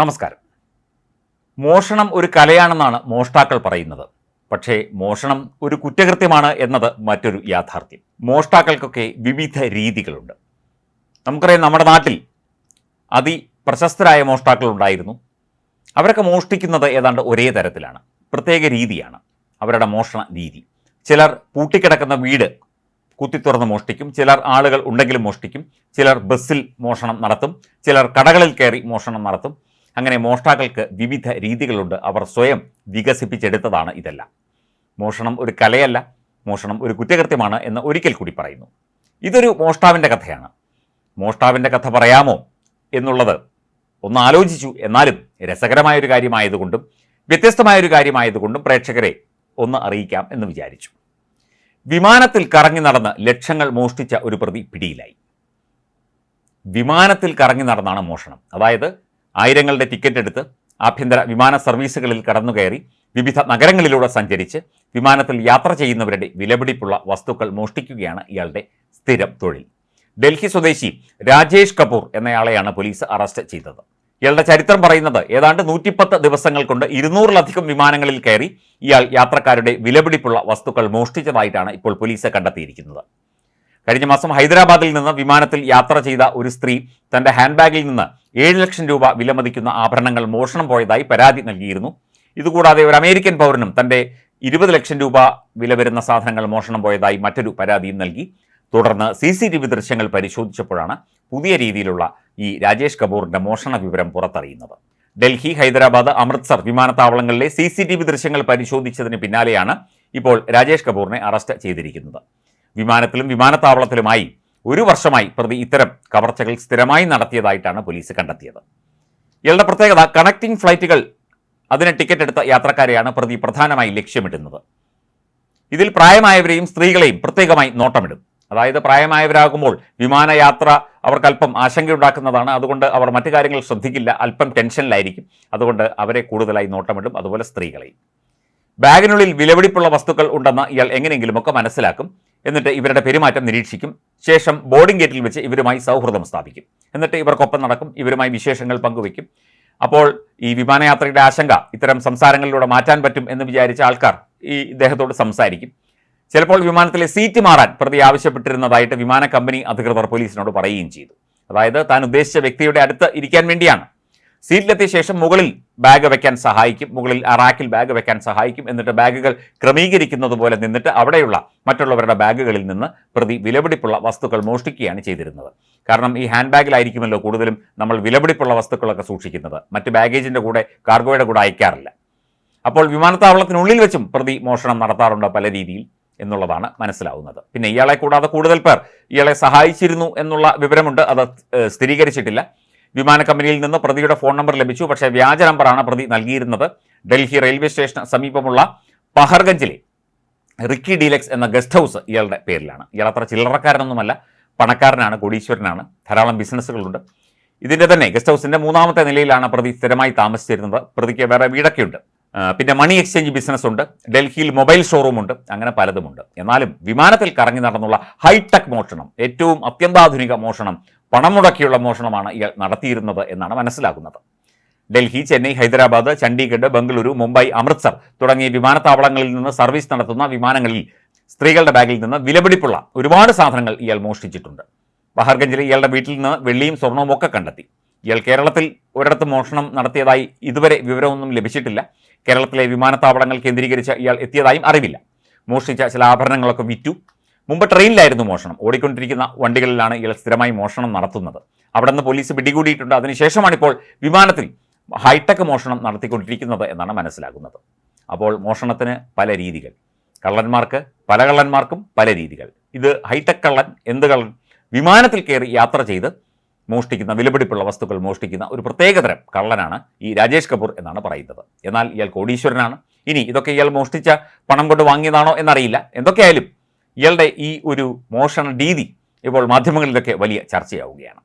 നമസ്കാരം. മോഷണം ഒരു കലയാണെന്നാണ് മോഷ്ടാക്കൾ പറയുന്നത്. പക്ഷേ മോഷണം ഒരു കുറ്റകൃത്യമാണ് എന്നത് മറ്റൊരു യാഥാർത്ഥ്യം. മോഷ്ടാക്കൾക്കൊക്കെ വിവിധ രീതികളുണ്ട്. നമുക്കറിയാം നമ്മുടെ നാട്ടിൽ അതി പ്രശസ്തരായ മോഷ്ടാക്കൾ ഉണ്ടായിരുന്നു. അവരൊക്കെ മോഷ്ടിക്കുന്നത് ഏതാണ്ട് ഒരേ തരത്തിലാണ്. പ്രത്യേക രീതിയാണ് അവരുടെ മോഷണ രീതി. ചിലർ പൂട്ടിക്കിടക്കുന്ന വീട് കുത്തിത്തുറന്ന് മോഷ്ടിക്കും. ചിലർ ആളുകൾ ഉണ്ടെങ്കിലും മോഷ്ടിക്കും. ചിലർ ബസ്സിൽ മോഷണം നടത്തും. ചിലർ കടകളിൽ കയറി മോഷണം നടത്തും. അങ്ങനെ മോഷ്ടാക്കൾക്ക് വിവിധ രീതികളുണ്ട്. അവർ സ്വയം വികസിപ്പിച്ചെടുത്തതാണ് ഇതെല്ലാം. മോഷണം ഒരു കലയല്ല മോഷണം ഒരു കുറ്റകൃത്യമാണ് എന്ന് ഒരിക്കൽ കൂടി പറയുന്നു. ഇതൊരു മോഷ്ടാവിന്റെ കഥയാണ്. മോഷ്ടാവിന്റെ കഥ പറയാമോ എന്നുള്ളത് ഒന്ന് ആലോചിച്ചു. എന്നാലും രസകരമായൊരു കാര്യമായതുകൊണ്ടും വ്യത്യസ്തമായൊരു കാര്യമായതുകൊണ്ടും പ്രേക്ഷകരെ ഒന്ന് അറിയിക്കാം എന്ന് വിചാരിച്ചു. വിമാനത്തിൽ കറങ്ങി നടന്ന് ലക്ഷങ്ങൾ മോഷ്ടിച്ച ഒരു പ്രതി പിടിയിലായി. വിമാനത്തിൽ കറങ്ങി നടന്നാണ് മോഷണം. അതായത് ആയിരങ്ങളുടെ ടിക്കറ്റ് എടുത്ത് ആഭ്യന്തര വിമാന സർവീസുകളിൽ കടന്നുകയറി വിവിധ നഗരങ്ങളിലൂടെ സഞ്ചരിച്ച് വിമാനത്തിൽ യാത്ര ചെയ്യുന്നവരുടെ വിലപിടിപ്പുള്ള വസ്തുക്കൾ മോഷ്ടിക്കുകയാണ് ഇയാളുടെ സ്ഥിരം തൊഴിൽ. ഡൽഹി സ്വദേശി രാജേഷ് കപൂർ എന്നയാളെയാണ് പോലീസ് അറസ്റ്റ് ചെയ്തത്. ഇയാളുടെ ചരിത്രം പറയുന്നത് ഏതാണ്ട് നൂറ്റിപ്പത്ത് ദിവസങ്ങൾ കൊണ്ട് ഇരുന്നൂറിലധികം വിമാനങ്ങളിൽ കയറി ഇയാൾ യാത്രക്കാരുടെ വിലപിടിപ്പുള്ള വസ്തുക്കൾ മോഷ്ടിച്ചതായിട്ടാണ് ഇപ്പോൾ പോലീസ് കണ്ടെത്തിയിരിക്കുന്നത്. കഴിഞ്ഞ മാസം ഹൈദരാബാദിൽ നിന്ന് വിമാനത്തിൽ യാത്ര ചെയ്ത ഒരു സ്ത്രീ തന്റെ ഹാൻഡ് ബാഗിൽ നിന്ന് ഏഴ് ലക്ഷം രൂപ വിലമതിക്കുന്ന ആഭരണങ്ങൾ മോഷണം പോയതായി പരാതി നൽകിയിരുന്നു. ഇതുകൂടാതെ ഒരു അമേരിക്കൻ പൗരനും തന്റെ ഇരുപത് ലക്ഷം രൂപ വില വരുന്ന സാധനങ്ങൾ മോഷണം പോയതായി മറ്റൊരു പരാതിയും നൽകി. തുടർന്ന് സി സി ടി വി ദൃശ്യങ്ങൾ പരിശോധിച്ചപ്പോഴാണ് പുതിയ രീതിയിലുള്ള ഈ രാജേഷ് കപൂറിന്റെ മോഷണ വിവരം പുറത്തറിയുന്നത്. ഡൽഹി ഹൈദരാബാദ് അമൃത്സർ വിമാനത്താവളങ്ങളിലെ സി സി ടി വി ദൃശ്യങ്ങൾ പരിശോധിച്ചതിന് പിന്നാലെയാണ് ഇപ്പോൾ രാജേഷ് കപൂറിനെ അറസ്റ്റ് ചെയ്തിരിക്കുന്നത്. വിമാനത്തിലും വിമാനത്താവളത്തിലുമായി ഒരു വർഷമായി പ്രതി ഇത്തരം കവർച്ചകൾ സ്ഥിരമായി നടത്തിയതായിട്ടാണ് പോലീസ് കണ്ടെത്തിയത്. ഇയാളുടെ പ്രത്യേകത കണക്റ്റിംഗ് ഫ്ലൈറ്റുകൾ അതിന് ടിക്കറ്റ് എടുത്ത യാത്രക്കാരെയാണ് പ്രതി പ്രധാനമായി ലക്ഷ്യമിടുന്നത്. ഇതിൽ പ്രായമായവരെയും സ്ത്രീകളെയും പ്രത്യേകമായി നോട്ടമിടും. അതായത് പ്രായമായവരാകുമ്പോൾ വിമാനയാത്ര അവർക്ക് അല്പം ആശങ്കയുണ്ടാക്കുന്നതാണ്. അതുകൊണ്ട് അവർ മറ്റു കാര്യങ്ങൾ ശ്രദ്ധിക്കില്ല. അല്പം ടെൻഷനിലായിരിക്കും. അതുകൊണ്ട് അവരെ കൂടുതലായി നോട്ടമിടും. അതുപോലെ സ്ത്രീകളെയും. ബാഗിനുള്ളിൽ വിലപിടിപ്പുള്ള വസ്തുക്കൾ ഉണ്ടെന്ന് ഇയാൾ എങ്ങനെയെങ്കിലുമൊക്കെ മനസ്സിലാക്കും. എന്നിട്ട് ഇവരുടെ പെരുമാറ്റം നിരീക്ഷിക്കും. ശേഷം ബോർഡിംഗ് ഗേറ്റിൽ വെച്ച് ഇവരുമായി സൗഹൃദം സ്ഥാപിക്കും. എന്നിട്ട് ഇവർക്കൊപ്പം നടക്കും ഇവരുമായി വിശേഷങ്ങൾ പങ്കുവയ്ക്കും. അപ്പോൾ ഈ വിമാനയാത്രയുടെ ആശങ്ക ഇത്തരം സംസാരങ്ങളിലൂടെ മാറ്റാൻ പറ്റും എന്ന് വിചാരിച്ച ആൾക്കാർ ഈ ഇദ്ദേഹത്തോട് സംസാരിക്കും. ചിലപ്പോൾ വിമാനത്തിലെ സീറ്റ് മാറാൻ പ്രതി ആവശ്യപ്പെട്ടിരുന്നതായിട്ട് വിമാന കമ്പനി അധികൃതർ പോലീസിനോട് പറയുകയും ചെയ്തു. അതായത് താൻ ഉദ്ദേശിച്ച വ്യക്തിയുടെ അടുത്ത് ഇരിക്കാൻ വേണ്ടിയാണ് സീറ്റിലെത്തിയ ശേഷം മുകളിൽ ബാഗ് വെക്കാൻ സഹായിക്കും. മുകളിൽ അറാക്കിൽ റാക്കിൽ ബാഗ് വെക്കാൻ സഹായിക്കും. എന്നിട്ട് ബാഗുകൾ ക്രമീകരിക്കുന്നത് പോലെ നിന്നിട്ട് അവിടെയുള്ള മറ്റുള്ളവരുടെ ബാഗുകളിൽ നിന്ന് പ്രതി വിലപിടിപ്പുള്ള വസ്തുക്കൾ മോഷ്ടിക്കുകയാണ് ചെയ്തിരുന്നത്. കാരണം ഈ ഹാൻഡ് ബാഗിലായിരിക്കുമല്ലോ കൂടുതലും നമ്മൾ വിലപിടിപ്പുള്ള വസ്തുക്കളൊക്കെ സൂക്ഷിക്കുന്നത്. മറ്റ് ബാഗേജിന്റെ കൂടെ കാർഗോയുടെ കൂടെ അയക്കാറില്ല. അപ്പോൾ വിമാനത്താവളത്തിനുള്ളിൽ വെച്ചും പ്രതി മോഷണം നടത്താറുണ്ട് പല രീതിയിൽ എന്നുള്ളതാണ് മനസ്സിലാവുന്നത്. പിന്നെ ഇയാളെ കൂടാതെ കൂടുതൽ പേർ ഇയാളെ സഹായിച്ചിരുന്നു എന്നുള്ള വിവരമുണ്ട്. അത് സ്ഥിരീകരിച്ചിട്ടില്ല. വിമാന കമ്പനിയിൽ നിന്ന് പ്രതിയുടെ ഫോൺ നമ്പർ ലഭിച്ചു. പക്ഷേ വ്യാജ നമ്പറാണ് പ്രതി നൽകിയിരുന്നത്. ഡൽഹി റെയിൽവേ സ്റ്റേഷന് സമീപമുള്ള പഹർഗഞ്ചിലെ റിക്കി ഡീലക്സ് എന്ന ഗസ്റ്റ് ഹൗസ് ഇയാളുടെ പേരിലാണ്. ഇയാൾ അത്ര ചില്ലറക്കാരനൊന്നുമല്ല. പണക്കാരനാണ് കോടീശ്വരനാണ്. ധാരാളം ബിസിനസ്സുകളുണ്ട്. ഇതിന്റെ തന്നെ ഗസ്റ്റ് ഹൗസിന്റെ മൂന്നാമത്തെ നിലയിലാണ് പ്രതി സ്ഥിരമായി താമസിച്ചിരുന്നത്. പ്രതിക്ക് വേറെ വീടൊക്കെയുണ്ട്. പിന്നെ മണി എക്സ്ചേഞ്ച് ബിസിനസ് ഉണ്ട് ഡൽഹിയിൽ മൊബൈൽ ഷോറൂമുണ്ട്. അങ്ങനെ പലതുമുണ്ട്. എന്നാലും വിമാനത്തിൽ കറങ്ങി നടന്നുള്ള ഹൈടെക് മോഷണം ഏറ്റവും അത്യന്താധുനിക മോഷണം പണം മുടക്കിയുള്ള മോഷണമാണ് ഇയാൾ നടത്തിയിരുന്നത് എന്നാണ് മനസ്സിലാകുന്നത്. ഡൽഹി ചെന്നൈ ഹൈദരാബാദ് ചണ്ഡീഗഡ് ബംഗളൂരു മുംബൈ അമൃത്സർ തുടങ്ങിയ വിമാനത്താവളങ്ങളിൽ നിന്ന് സർവീസ് നടത്തുന്ന വിമാനങ്ങളിൽ സ്ത്രീകളുടെ ബാഗിൽ നിന്ന് വിലപിടിപ്പുള്ള ഒരുപാട് സാധനങ്ങൾ ഇയാൾ മോഷ്ടിച്ചിട്ടുണ്ട്. ബഹാർഗഞ്ചിലെ ഇയാളുടെ വീട്ടിൽ നിന്ന് വെള്ളിയും സ്വർണവും ഒക്കെ കണ്ടെത്തി. ഇയാൾ കേരളത്തിൽ ഒരിടത്ത് മോഷണം നടത്തിയതായി ഇതുവരെ വിവരമൊന്നും ലഭിച്ചിട്ടില്ല. കേരളത്തിലെ വിമാനത്താവളങ്ങൾ കേന്ദ്രീകരിച്ച് ഇയാൾ എത്തിയതായും അറിവില്ല. മോഷ്ടിച്ച ചില ആഭരണങ്ങളൊക്കെ വിറ്റു. മുമ്പ് ട്രെയിനിലായിരുന്നു മോഷണം. ഓടിക്കൊണ്ടിരിക്കുന്ന വണ്ടികളിലാണ് ഇയാൾ സ്ഥിരമായി മോഷണം നടത്തുന്നത്. അവിടെ നിന്ന് പോലീസ് പിടികൂടിയിട്ടുണ്ട്. അതിനുശേഷമാണ് ഇപ്പോൾ വിമാനത്തിൽ ഹൈടെക് മോഷണം നടത്തിക്കൊണ്ടിരിക്കുന്നത് എന്നാണ് മനസ്സിലാകുന്നത്. അപ്പോൾ മോഷണത്തിന് പല രീതികൾ. കള്ളന്മാർക്ക് പല കള്ളന്മാർക്കും പല രീതികൾ. ഇത് ഹൈടെക് കള്ളൻ എന്ത് കള്ളൻ? വിമാനത്തിൽ കയറി യാത്ര ചെയ്ത് മോഷ്ടിക്കുന്ന വിലപിടിപ്പുള്ള വസ്തുക്കൾ മോഷ്ടിക്കുന്ന ഒരു പ്രത്യേകതരം കള്ളനാണ് ഈ രാജേഷ് കപൂർ എന്നാണ് പറയുന്നത്. എന്നാൽ ഇയാൾ കോടീശ്വരനാണ്. ഇനി ഇതൊക്കെ ഇയാൾ മോഷ്ടിച്ച പണം കൊണ്ട് വാങ്ങിയതാണോ എന്നറിയില്ല. എന്തൊക്കെയായാലും ഇയാളുടെ ഈ ഒരു മോഷണ രീതി ഇപ്പോൾ മാധ്യമങ്ങളിലൊക്കെ വലിയ ചർച്ചയാവുകയാണ്.